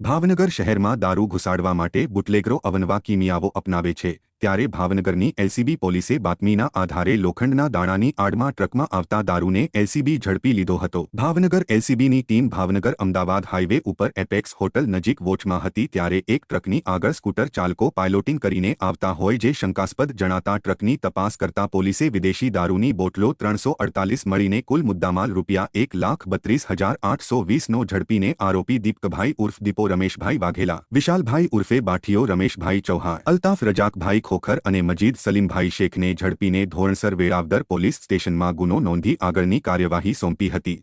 ભાવનગર શહેરમાં દારૂ ઘુસાડવા માટે બુટલેગરો અવનવા કિમિયાઓ અપનાવે છે. ત્યારે ભાવનગરની એલસીબી પોલીસે બાતમીના આધારે લોખંડના દાણાની આડમાં ટ્રકમાં આવતા દારૂને એલસીબી ઝડપી લીધો હતો ભાવનગર એલસીબીની ટીમ ભાવનગર અમદાવાદ હાઈવે ઉપર એપેક્સ હોટલ નજીક વોચમાં હતી ત્યારે એક ટ્રકની આગળ સ્કૂટર ચાલકો પાયલોટિંગ કરીને આવતા હોય જે શંકાસ્પદ જણાતા ટ્રકની તપાસ કરતા પોલીસે વિદેશી દારૂની બોટલો ત્રણસો અડતાલીસ મળીને કુલ મુદ્દામાલ રૂપિયા એક લાખ બત્રીસ હજાર આઠસો વીસનો ઝડપીને આરોપી દીપકભાઈ ઉર્ફ દીપો રમેશભાઈ વાઘેલા વિશાલભાઈ ઉર્ફે બાઠીઓ રમેશભાઈ ચૌહાણ અલ્તાફ રજાકભાઈ ખોખર અને મજીદ સલીમભાઈ શેખને ઝડપીને ધોરણસર વેરાવદર પોલીસ સ્ટેશનમાં ગુનો નોંધી આગળની કાર્યવાહી સોંપી હતી.